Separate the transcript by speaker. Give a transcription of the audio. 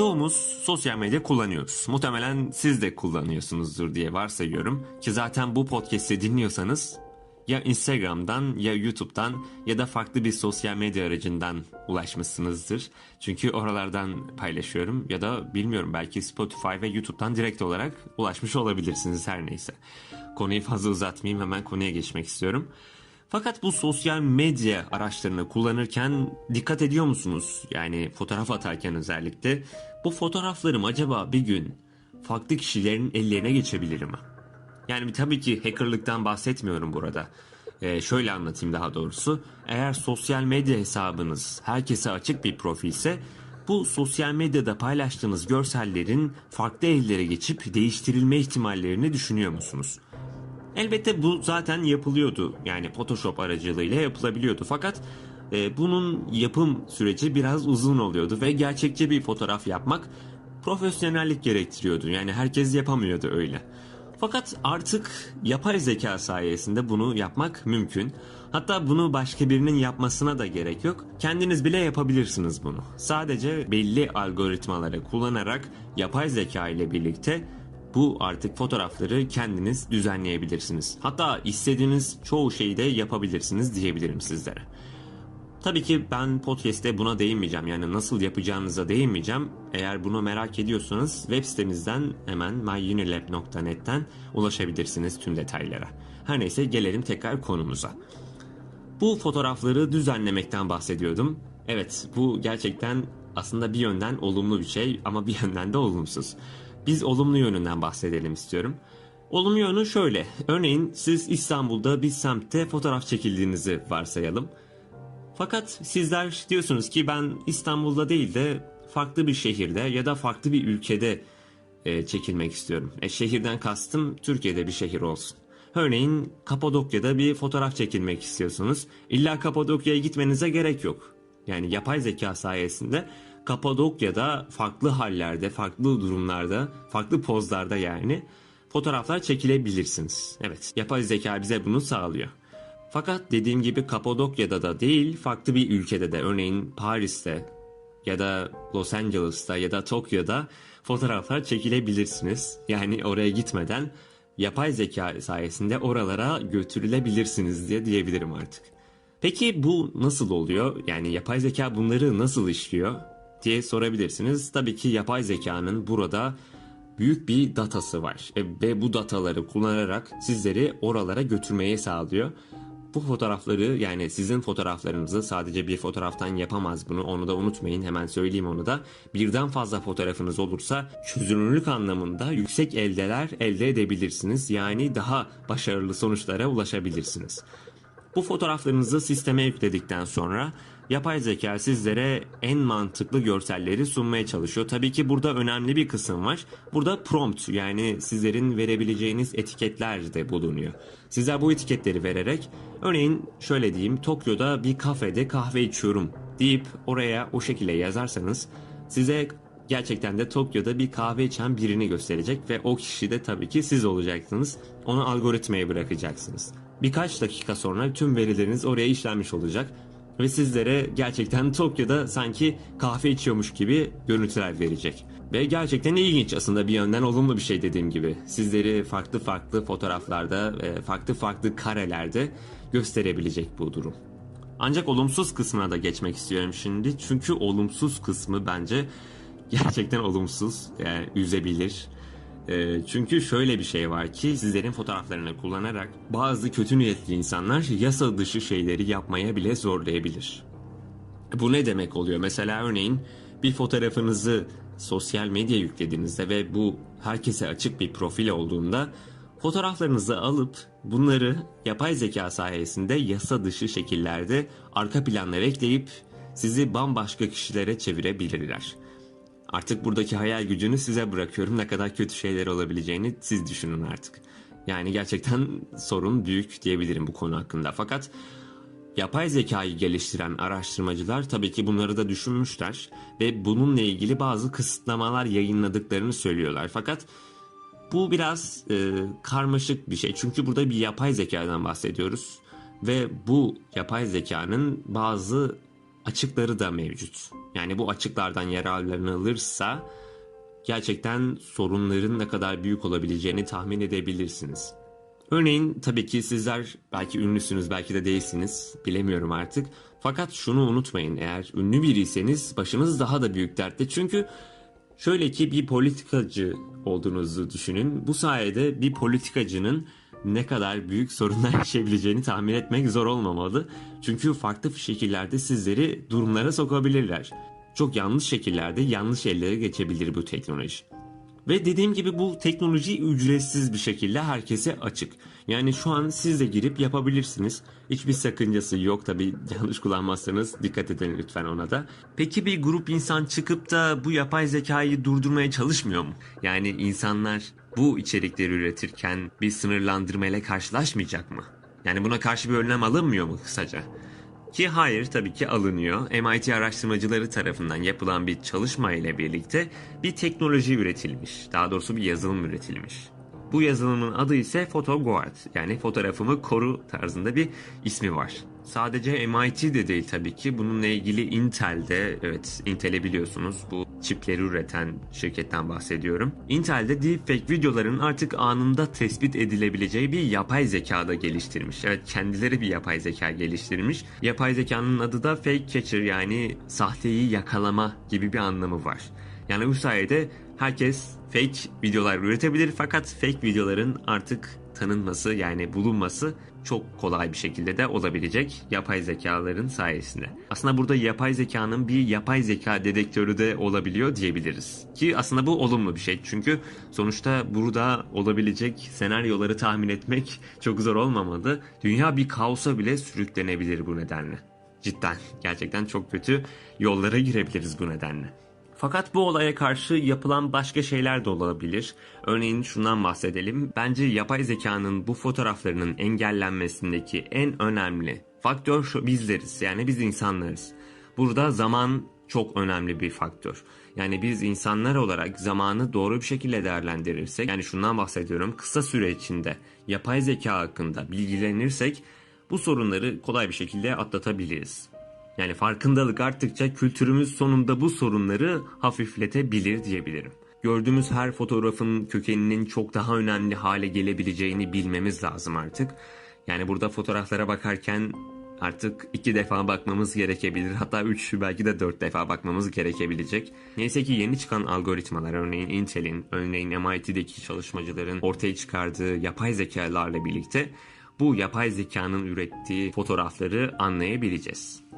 Speaker 1: Çoğumuz sosyal medya kullanıyoruz. Muhtemelen siz de kullanıyorsunuzdur diye varsayıyorum. Ki zaten bu podcast'i dinliyorsanız ya Instagram'dan ya YouTube'dan ya da farklı bir sosyal medya aracından ulaşmışsınızdır. Çünkü oralardan paylaşıyorum ya da bilmiyorum belki Spotify ve YouTube'dan direkt olarak ulaşmış olabilirsiniz her neyse. Konuyu fazla uzatmayayım hemen konuya geçmek istiyorum. Fakat bu sosyal medya araçlarını kullanırken dikkat ediyor musunuz? Yani fotoğraf atarken özellikle bu fotoğraflarım acaba bir gün farklı kişilerin ellerine geçebilir mi? Yani tabii ki hackerlıktan bahsetmiyorum burada. Ee, şöyle anlatayım daha doğrusu. Eğer sosyal medya hesabınız herkese açık bir profilse bu sosyal medyada paylaştığınız görsellerin farklı ellere geçip değiştirilme ihtimallerini düşünüyor musunuz? Elbette bu zaten yapılıyordu. Yani Photoshop aracılığıyla yapılabiliyordu. Fakat e, bunun yapım süreci biraz uzun oluyordu ve gerçekçi bir fotoğraf yapmak profesyonellik gerektiriyordu. Yani herkes yapamıyordu öyle. Fakat artık yapay zeka sayesinde bunu yapmak mümkün. Hatta bunu başka birinin yapmasına da gerek yok. Kendiniz bile yapabilirsiniz bunu. Sadece belli algoritmaları kullanarak yapay zeka ile birlikte bu artık fotoğrafları kendiniz düzenleyebilirsiniz. Hatta istediğiniz çoğu şeyi de yapabilirsiniz diyebilirim sizlere. Tabii ki ben podcast'te buna değinmeyeceğim. Yani nasıl yapacağınıza değinmeyeceğim. Eğer bunu merak ediyorsanız web sitemizden hemen myunilab.net'ten ulaşabilirsiniz tüm detaylara. Her neyse gelelim tekrar konumuza. Bu fotoğrafları düzenlemekten bahsediyordum. Evet bu gerçekten aslında bir yönden olumlu bir şey ama bir yönden de olumsuz. Biz olumlu yönünden bahsedelim istiyorum. Olumlu yönü şöyle. Örneğin siz İstanbul'da bir semtte fotoğraf çekildiğinizi varsayalım. Fakat sizler diyorsunuz ki ben İstanbul'da değil de farklı bir şehirde ya da farklı bir ülkede e, çekilmek istiyorum. E, şehirden kastım Türkiye'de bir şehir olsun. Örneğin Kapadokya'da bir fotoğraf çekilmek istiyorsunuz. İlla Kapadokya'ya gitmenize gerek yok. Yani yapay zeka sayesinde Kapadokya'da farklı hallerde, farklı durumlarda, farklı pozlarda yani fotoğraflar çekilebilirsiniz. Evet, yapay zeka bize bunu sağlıyor. Fakat dediğim gibi Kapadokya'da da değil, farklı bir ülkede de örneğin Paris'te ya da Los Angeles'ta ya da Tokyo'da fotoğraflar çekilebilirsiniz. Yani oraya gitmeden yapay zeka sayesinde oralara götürülebilirsiniz diye diyebilirim artık. Peki bu nasıl oluyor? Yani yapay zeka bunları nasıl işliyor diye sorabilirsiniz. Tabii ki yapay zekanın burada büyük bir datası var E, ve bu dataları kullanarak sizleri oralara götürmeyi sağlıyor. Bu fotoğrafları yani sizin fotoğraflarınızı sadece bir fotoğraftan yapamaz bunu onu da unutmayın hemen söyleyeyim onu da. Birden fazla fotoğrafınız olursa çözünürlük anlamında yüksek eldeler elde edebilirsiniz. Yani daha başarılı sonuçlara ulaşabilirsiniz. Bu fotoğraflarınızı sisteme yükledikten sonra yapay zeka sizlere en mantıklı görselleri sunmaya çalışıyor. Tabii ki burada önemli bir kısım var. Burada prompt yani sizlerin verebileceğiniz etiketler de bulunuyor. Sizler bu etiketleri vererek örneğin şöyle diyeyim Tokyo'da bir kafede kahve içiyorum deyip oraya o şekilde yazarsanız size gerçekten de Tokyo'da bir kahve içen birini gösterecek ve o kişi de tabii ki siz olacaksınız. Onu algoritmaya bırakacaksınız. Birkaç dakika sonra tüm verileriniz oraya işlenmiş olacak ve sizlere gerçekten Tokyo'da sanki kahve içiyormuş gibi görüntüler verecek. Ve gerçekten ilginç aslında bir yönden olumlu bir şey dediğim gibi. Sizleri farklı farklı fotoğraflarda, farklı farklı karelerde gösterebilecek bu durum. Ancak olumsuz kısmına da geçmek istiyorum şimdi. Çünkü olumsuz kısmı bence gerçekten olumsuz. Yani üzebilir. E, çünkü şöyle bir şey var ki sizlerin fotoğraflarını kullanarak bazı kötü niyetli insanlar yasa dışı şeyleri yapmaya bile zorlayabilir. Bu ne demek oluyor? Mesela örneğin bir fotoğrafınızı sosyal medya yüklediğinizde ve bu herkese açık bir profil olduğunda fotoğraflarınızı alıp bunları yapay zeka sayesinde yasa dışı şekillerde arka planlara ekleyip sizi bambaşka kişilere çevirebilirler. Artık buradaki hayal gücünü size bırakıyorum. Ne kadar kötü şeyler olabileceğini siz düşünün artık. Yani gerçekten sorun büyük diyebilirim bu konu hakkında. Fakat yapay zekayı geliştiren araştırmacılar tabii ki bunları da düşünmüşler ve bununla ilgili bazı kısıtlamalar yayınladıklarını söylüyorlar. Fakat bu biraz e, karmaşık bir şey. Çünkü burada bir yapay zekadan bahsediyoruz ve bu yapay zekanın bazı açıkları da mevcut. Yani bu açıklardan yararlanılırsa gerçekten sorunların ne kadar büyük olabileceğini tahmin edebilirsiniz. Örneğin tabii ki sizler belki ünlüsünüz belki de değilsiniz bilemiyorum artık. Fakat şunu unutmayın eğer ünlü biriyseniz başınız daha da büyük dertte. Çünkü şöyle ki bir politikacı olduğunuzu düşünün. Bu sayede bir politikacının ne kadar büyük sorunlar yaşayabileceğini tahmin etmek zor olmamalı. Çünkü farklı şekillerde sizleri durumlara sokabilirler. Çok yanlış şekillerde yanlış ellere geçebilir bu teknoloji. Ve dediğim gibi bu teknoloji ücretsiz bir şekilde herkese açık. Yani şu an siz de girip yapabilirsiniz. Hiçbir sakıncası yok tabi yanlış kullanmazsanız dikkat edin lütfen ona da. Peki bir grup insan çıkıp da bu yapay zekayı durdurmaya çalışmıyor mu? Yani insanlar bu içerikleri üretirken bir sınırlandırmayla karşılaşmayacak mı? Yani buna karşı bir önlem alınmıyor mu kısaca? Ki hayır tabii ki alınıyor. MIT araştırmacıları tarafından yapılan bir çalışma ile birlikte bir teknoloji üretilmiş. Daha doğrusu bir yazılım üretilmiş. Bu yazılımın adı ise PhotoGuard yani fotoğrafımı koru tarzında bir ismi var. Sadece MIT'de değil tabii ki. Bununla ilgili Intel'de, evet Intel'i biliyorsunuz bu çipleri üreten şirketten bahsediyorum. Intel'de deepfake videoların artık anında tespit edilebileceği bir yapay zekada geliştirmiş. Evet kendileri bir yapay zeka geliştirmiş. Yapay zekanın adı da fake catcher yani sahteyi yakalama gibi bir anlamı var. Yani bu sayede herkes fake videolar üretebilir fakat fake videoların artık tanınması yani bulunması çok kolay bir şekilde de olabilecek yapay zekaların sayesinde. Aslında burada yapay zekanın bir yapay zeka dedektörü de olabiliyor diyebiliriz. Ki aslında bu olumlu bir şey. Çünkü sonuçta burada olabilecek senaryoları tahmin etmek çok zor olmamalı. Dünya bir kaosa bile sürüklenebilir bu nedenle. Cidden gerçekten çok kötü yollara girebiliriz bu nedenle. Fakat bu olaya karşı yapılan başka şeyler de olabilir. Örneğin şundan bahsedelim. Bence yapay zekanın bu fotoğraflarının engellenmesindeki en önemli faktör şu bizleriz. Yani biz insanlarız. Burada zaman çok önemli bir faktör. Yani biz insanlar olarak zamanı doğru bir şekilde değerlendirirsek, yani şundan bahsediyorum, kısa süre içinde yapay zeka hakkında bilgilenirsek bu sorunları kolay bir şekilde atlatabiliriz. Yani farkındalık arttıkça kültürümüz sonunda bu sorunları hafifletebilir diyebilirim. Gördüğümüz her fotoğrafın kökeninin çok daha önemli hale gelebileceğini bilmemiz lazım artık. Yani burada fotoğraflara bakarken artık iki defa bakmamız gerekebilir. Hatta üç belki de dört defa bakmamız gerekebilecek. Neyse ki yeni çıkan algoritmalar örneğin Intel'in, örneğin MIT'deki çalışmacıların ortaya çıkardığı yapay zekalarla birlikte bu yapay zekanın ürettiği fotoğrafları anlayabileceğiz.